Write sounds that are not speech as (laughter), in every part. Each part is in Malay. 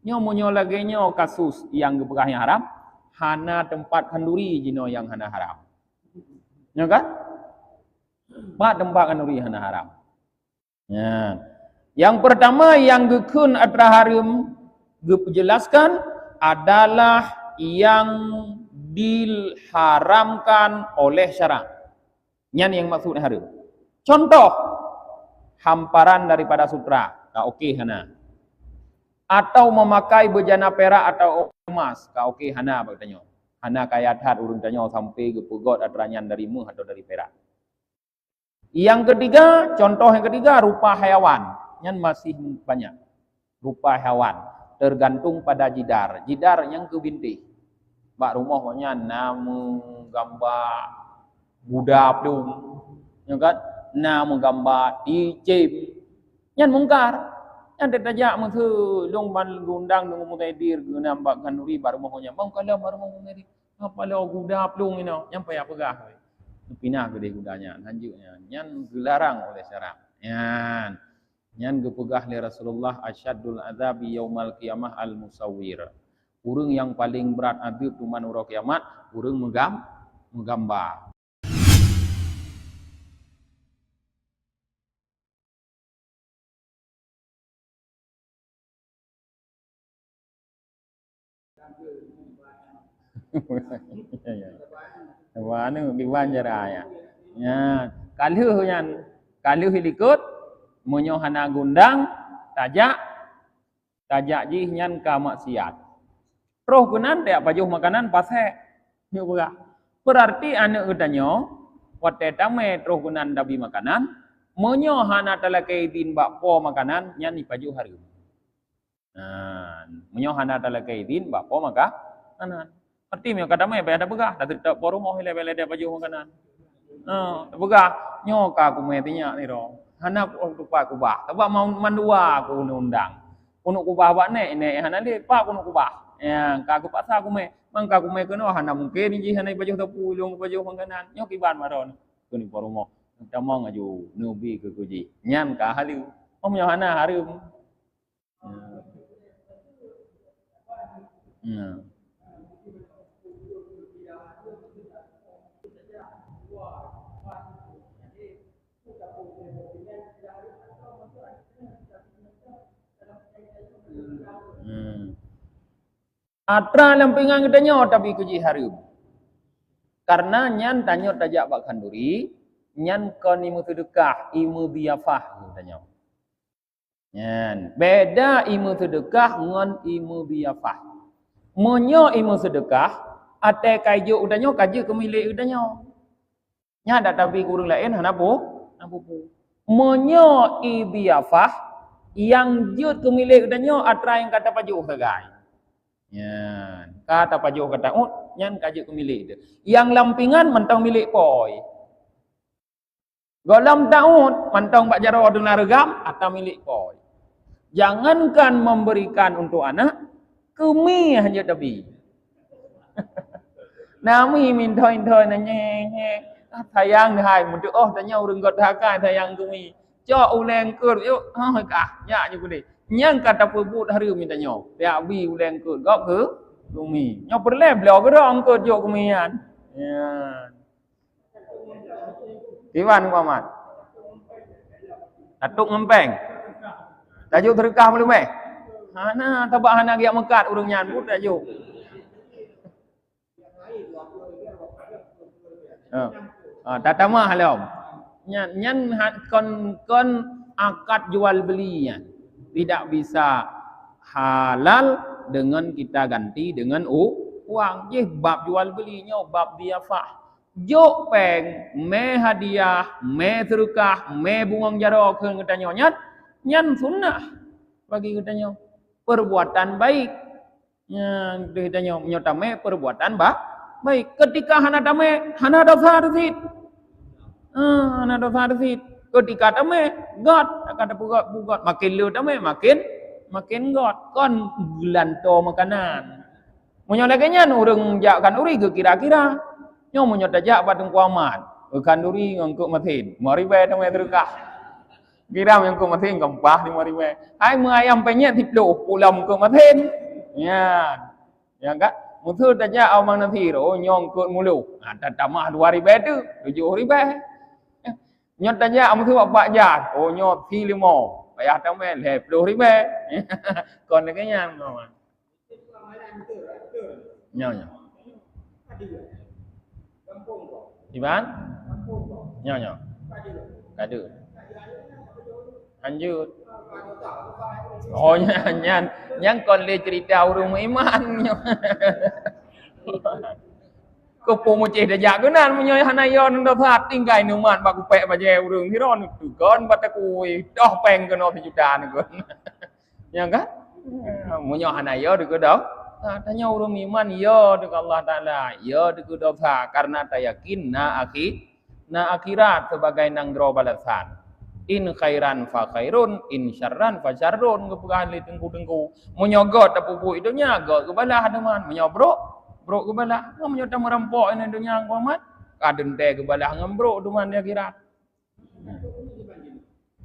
Nyo munyo lagi nyo kasus yang gepegah yang haram, hana tempat kanduri jino yang hana haram. Nyo kan? Pak tempat kanduri hana haram. Ya. Yang pertama yang gekun atra haram gejelaskan adalah yang diharamkan oleh syarak. Yang yang maksud haram. Contoh hamparan daripada sutra, tak okey hana atau memakai bejana perak atau emas. Ka okey hana apa tanya? Hana kaya that urang tanya sampai ke pegot atranyan dari mu atau dari perak. Yang ketiga contoh yang ketiga rupa haiwan yang masih banyak. Rupa haiwan tergantung pada jidar. Jidar yang ke binti bak rumahnya nama gambar budak tu ya kan? Nama gambar icim yang mungkar yang dia tajak masa long ban gundang dengan mutaidir ke nampak kanuri baru mohonnya. Bang kalau baru mohon ni. Apa lah guda pelung ini yang payah pegah. Pinah dia gudanya, lanjutnya. Yang gelarang oleh syarak. Yan. Yang gepegah oleh Rasulullah asyadul azabi yaumal qiyamah al musawwir. Urang yang paling berat azab tu man kiamat, urang megam menggambar. Wah, ni biwan jara ya. Ya, kalau yang kalau hilikut menyohana gundang tajak tajak ji nyan ka maksiat. Roh kunan dia pajuh makanan pasai. Yo buka. Berarti anak udanyo wate tame roh kunan dabi makanan menyohana talakai din bakpo makanan nyan ni hari. Nah, menyohana talakai din bakpo maka makanan. Arti mi kata mai ada begah, dah tidak poru mau hele hele dia baju makanan. Ha, begah nyo ka ku me tinya ni ro. Hana ku tu pa ku bah. Taba mau mandua ku undang. Kuno ku bah ba ne ne hana le pa kuno ku bah. Ya, ka ku paksa ku me. Mang ka ku me keno hana mungkin ji hana baju tu pulung baju makanan. Nyo ki ban maron. Ku ni poru mau. Ta mau ngaju nubi ke ku ji. Nyam ka haliu. Om nyo hana harum. Ya. Hmm. Atra lampingan katanya tapi kuji harum. Karena nyan tanya tajak bak kanduri, nyan kon imu sedekah, imu biafah katanya. Nyan, beda imu sedekah ngon imu biafah. Monyo imu sedekah, ate kayu udanya kaji kemilik udanya. Nya ada tapi kurang lain hanapu, hanapu. Monyo ibiafah yang jut kemilik udanya atra yang kata paju segai. Ya, kata pajuk kata oh, nyan kaji ke milik dia. Yang lampingan mentang milik poi. Golam tahun mentang pak jaro regam atau milik poi. Jangankan memberikan untuk anak, kemi hanya tapi. (laughs) Nami minta minta nanya ah, sayang ni hai mutu oh tanya urang got hakai sayang kemi. Cok uleng kur yuk ha kah ya je boleh. Nyang kata pebut hari minta nyo. Ya bi uleng ke gok ke? Bumi nyo perle belo ke dong ke jok kumian ya Iwan Muhammad. Atuk ngempeng. Tajuk terkah belum eh Hana tabak hana giak mekat urang nyan pun Oh. Ah, tatama halam. Nyan nyan kon kon akad jual beli nyan tidak bisa halal dengan kita ganti dengan uang. Ye bab jual belinya bab diafah. Jok peng me hadiah, me terukah, me bungang jaro ke katanya nyat, nyan sunnah bagi katanya perbuatan baik. Yang katanya nyata me perbuatan ba baik. Ketika hana dame, hana dosa rezit. Ah, hana dosa rezit. Ketika tame God akan buat buat makin lu tame makin makin God kon gelanto makanan. Munyo lagi nya urang jakkan uri ke kira-kira. Nyo munyo tajak batung kuamat. Kan uri ngangkuk matin. Mari bae tame terkah. Kira yang kau matiin gempah di mari we. Hai mu ayam penyet tiplo pulam kau matiin. Ya. Ya enggak? Mutu saja au mang nanti ro nyong kut mulu. Ada tamah dua ribu tu, tujuh ribu. Nyot saja amu tu bapak jar. Oh nyot ti limo. Bayar tamah le puluh ribu. Kon ni kenya mama. Nyo nyo. Iban? Nyo nyo. Kadu. Lanjut. Oh (laughs) nyan nyan nyan kon le cerita urung iman. Ko (laughs) po mo ceh dah jagunan mo nyoy hanayon ndo that tinggai numan ba ku pe ba je urung hi ron tu kon ba ta ku doh peng ke no juta ni kon. Ya kan? Mo nyo hanayo de ko doh. Tanya urung iman yo de Allah Taala. Yo de ko doh karena ta yakin na akhir na akhirat sebagai nang dro balasan in khairan fa khairun in syarran fa syarrun. Kepegahan li tengku tengku menyogot apa pu itu nyago ke balah teman menyobro bro ke balah. Ngam nyota merampok ini dunia kuamat kaden te ke balah ngembro teman dia kira.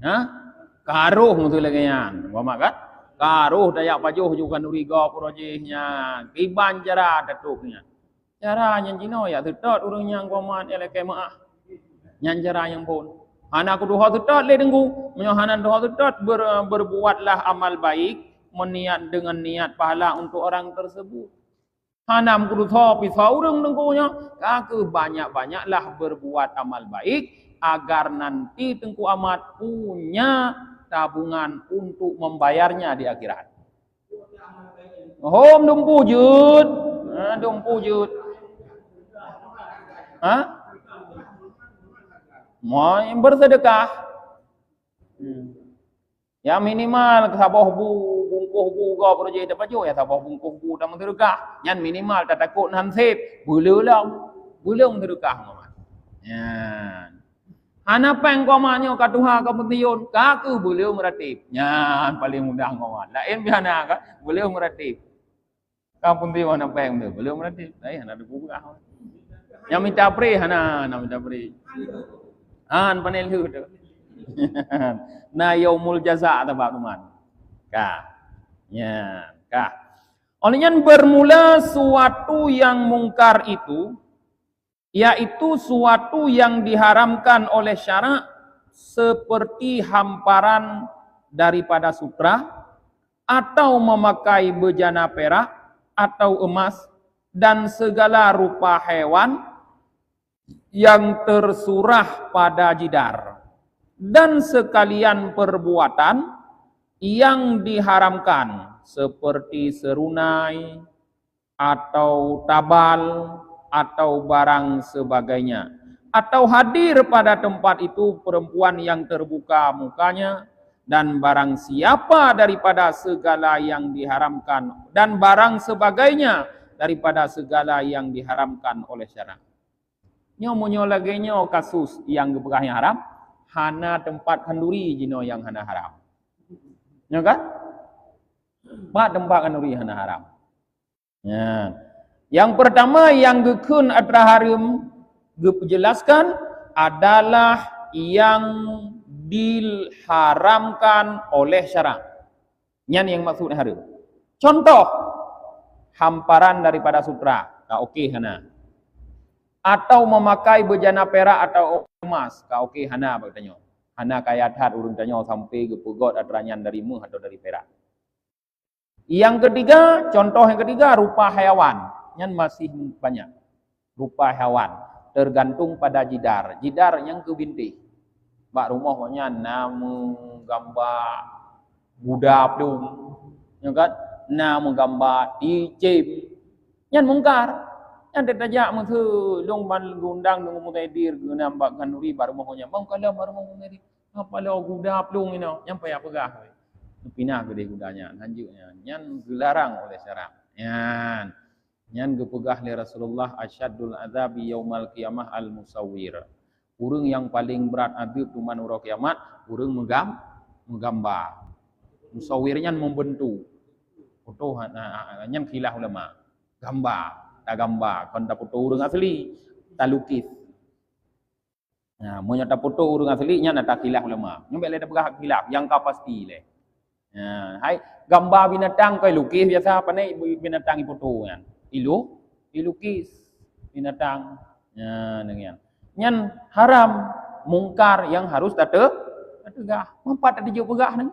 Ha? Karuh mutu lagi yang kuamat kan? Karuh dayak pajuh juga nuri go projehnya kiban cara tetuknya cara yang cino ya. Tetot urang yang kuamat eleke maah yang cara yang pun Hana aku doa tetap le dengku. Menyohanan doa tetap ber, berbuatlah amal baik. Meniat dengan niat pahala untuk orang tersebut. Hana aku doa pisau urang dengkunya. Aku banyak-banyaklah berbuat amal baik. Agar nanti tengku amat punya tabungan untuk membayarnya di akhirat. Hom dong pujud. Ha, dong pujud. Ha? Mau bersedekah. Hmm. Ya minimal sabah bu bungkuh bu kau projek dapat jo ya sabah bungkuh bu dah menterukah. Yang minimal tak takut nansip. Bulu lah. Bulu menterukah. Ya. Ana peng kau manyo ka tuha ka petiun kaku bulu meratip. Ya paling mudah ngomong. Lain biana ka bulu meratip. Kau pun dia mana peng tu bulu meratip. Ai ana ada buka. Yang minta pri hana, nak minta pri. An panel hu tu. (laughs) Na yaumul jaza ta ba teman. Ka. Ya. Olehnya bermula suatu yang mungkar itu yaitu suatu yang diharamkan oleh syarak seperti hamparan daripada sutra atau memakai bejana perak atau emas dan segala rupa hewan yang tersurah pada jidar dan sekalian perbuatan yang diharamkan seperti serunai atau tabal atau barang sebagainya atau hadir pada tempat itu perempuan yang terbuka mukanya dan barang siapa daripada segala yang diharamkan dan barang sebagainya daripada segala yang diharamkan oleh syarak Nyo munyo lagi nyo kasus yang gepegah yang haram, hana tempat kanduri jino yang hana haram. Nyo kan? Pak tempat kanduri hana haram. Ya. Yang pertama yang gekun atra haram gejelaskan adalah yang diharamkan oleh syarak. Yang yang maksud haram. Contoh hamparan daripada sutra. Tak okey hana atau memakai bejana perak atau emas. Kau okey hana apa tanya? Hana kaya that urung tanya sampai ke pegot adranyan dari mu atau dari perak. Yang ketiga, contoh yang ketiga rupa haiwan. Yang masih banyak. Rupa haiwan tergantung pada jidar. Jidar yang ke binti. Bak rumah punya nama gambar Buddha pelum. Ya kan? Nama gambar icim. Yang mungkar. Yang dia tajak masa long ban gundang dengan mutaidir ke nampak kan nuri baru mahunya. Bang kalau baru mahu mutaidir. Apa lah guda pelung ini. Yang payah pegah. Pinah dia gudanya. Lanjutnya. Yang dilarang oleh syarak. Yang. Yang gepegah oleh Rasulullah. Asyadul azabi yaumal qiyamah al-musawir. Urung yang paling berat adib tu manurah kiamat. Urung megam, menggambar. Musawirnya membentuk. Foto. Yang kilah ulama. Gambar tak gambar, kon tak foto orang asli, tak lukis. Ha, mo nyata foto urang asli nya nak khilaf ulama. Nyambe le dah khilaf yang kau pasti le. Ha, hai gambar binatang kau lukis biasa apa ni binatang foto kan. Ilu ilukis binatang. Ya, dengan. Nyan haram mungkar yang harus tak tegah. Mampat tak dijauh pegah ni.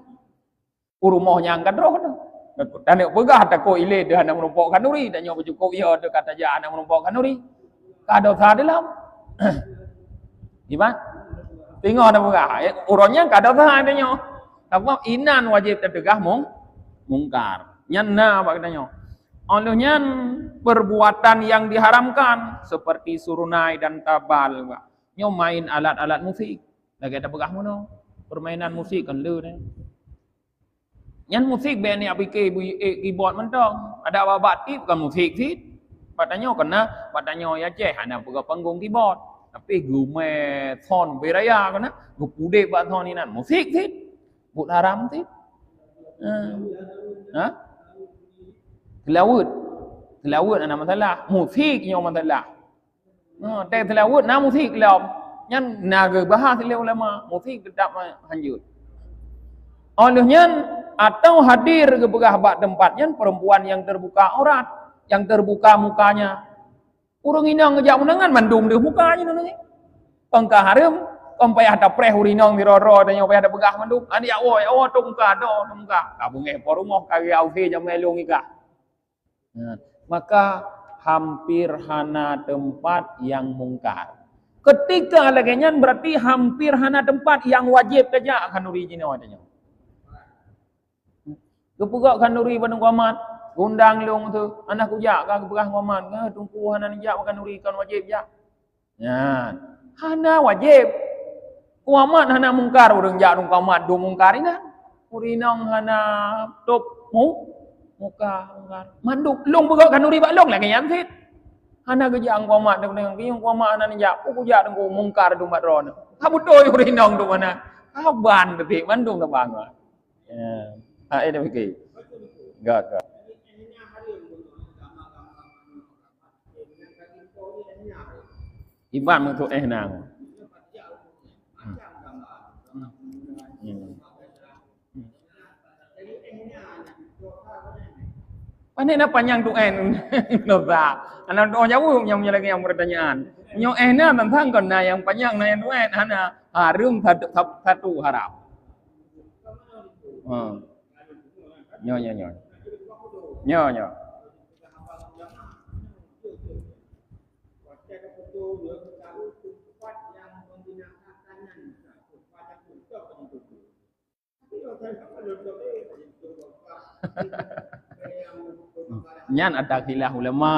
Urumah yang kan roh tu. Dan nak pegah tak kau ile dah nak menumpuk kanuri dan nyoba cukup ya ada kata ja nak menumpuk kanuri. Kado sa dalam. Gimana? Tengok ada pegah. Urangnya kado sa adanya. Tapi inan wajib tertegah mung mungkar. Nyan na apa katanya? Olehnya perbuatan yang diharamkan seperti surunai dan tabal. Nyo main alat-alat musik. Lagi ada begah mana? Permainan musik kan lu ni. Yang musik band ni apa ke keyboard mentong. Ada apa batik bukan musik sih. Patanya kena patanya ya ceh hanya buka panggung keyboard. Tapi gume thon beraya kena. Gu pude buat thon ni nan musik sih. Buk haram sih. Ha? Telawud. Telawud ada masalah. Musik yang masalah. Ha, แต่ telawud na musik lam. Yang naga bahas ulama. Musik tetap hanjut. Olehnya atau hadir ke beberapa tempatnya perempuan yang terbuka aurat, yang terbuka mukanya. Urang ini ngejak menangan mandum di mukanya nanti. Pengka haram, kompai ada preh urinong di roro dan yang ada begah mandum. Ani ya oh, oh tungka do, tungka. Kabung eh porumah kagi auhe jam melung ika. Nah, maka hampir hana tempat yang mungkar. Ketika lagi berarti hampir hana tempat yang wajib kerja akan original adanya. Kepugak kanuri pada kuamat, gundang long tu, anak kujak kan keperah kuamat, ke tungku hana nijak makan nuri kan wajib ya. Ya, hana wajib. Kuamat hana mungkar urang jak dong kuamat do mungkar ini. Urinang hana top mu muka mungkar. Manduk long pugak kanuri bak long lagi yang sit. Hana gejang kuamat dengan dengan kiyong kuamat hana nijak, ku kujak dong mungkar do mat ron. Kamu toy urinang do mana? Kaban betik mandung tak bang. Ya. Ha, ini pergi. Enggak, enggak. Iban untuk eh nang. Pandai nak panjang tu en. Nova. Anak doa jauh yang lagi yang pertanyaan. Nyo eh tentang kon na yang panjang na yang tu en hana harum satu harap. Hmm. Nyo nyo nyo. Nyo nyo. (laughs) Nyan ada khilaf ulama.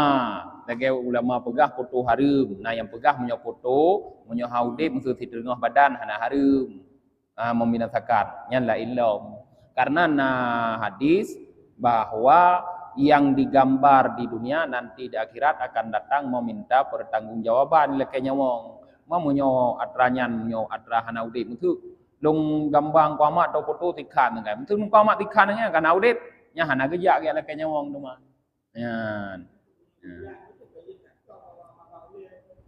Lagi ulama pegah foto harum. Nah yang pegah punya foto, punya haudib mesti tengah badan hana harum. Ah membinasakan. Nyan la illam. Karena nah hadis bahwa yang digambar di dunia nanti di akhirat akan datang meminta pertanggungjawaban lekenya wong. Mamunyo atranyan munyo atra hana udip itu long gambang kuamat atau foto tikhan ngai. Itu kuamat tikhan ngai kan udip nya hana gejak ya lekenya wong tu mah. Ya.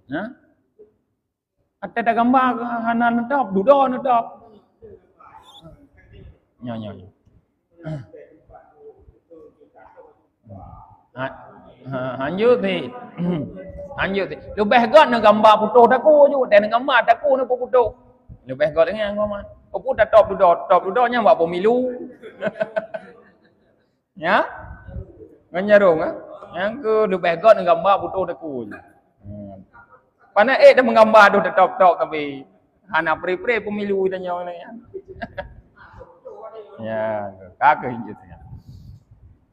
Ya. Ada gambar hana netap dudo netap. Nyo nyo nyo. Ha, ha, hanjut ni. (clears throat) ni. Lebih gat nak gambar putus daku je. Dan gambar daku ni pun putus. Lebih gat dengan kau mah. Kau pun dah top duduk. Top duduknya buat pemilu. (laughs) ya? Menyarung ah. Yang ke lebih gat nak gambar putus daku je. Hmm. Pana eh dah menggambar tu top top tapi hana pre-pre pemilu dan nyawa ni. (laughs) Ya, kakak gitu ya.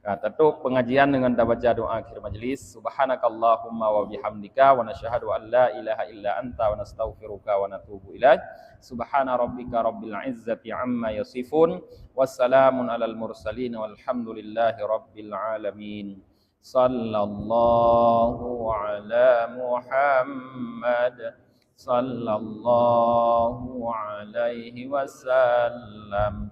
Kata tu pengajian dengan baca doa akhir majlis. Subhanakallahumma wa bihamdika wa nashhadu an la ilaha illa anta wa nastaghfiruka wa natubu ilaik. Subhana rabbika rabbil izzati amma yasifun. Wassalamun alal mursalin walhamdulillahi rabbil alamin. Sallallahu ala Muhammad. Sallallahu alaihi wasallam.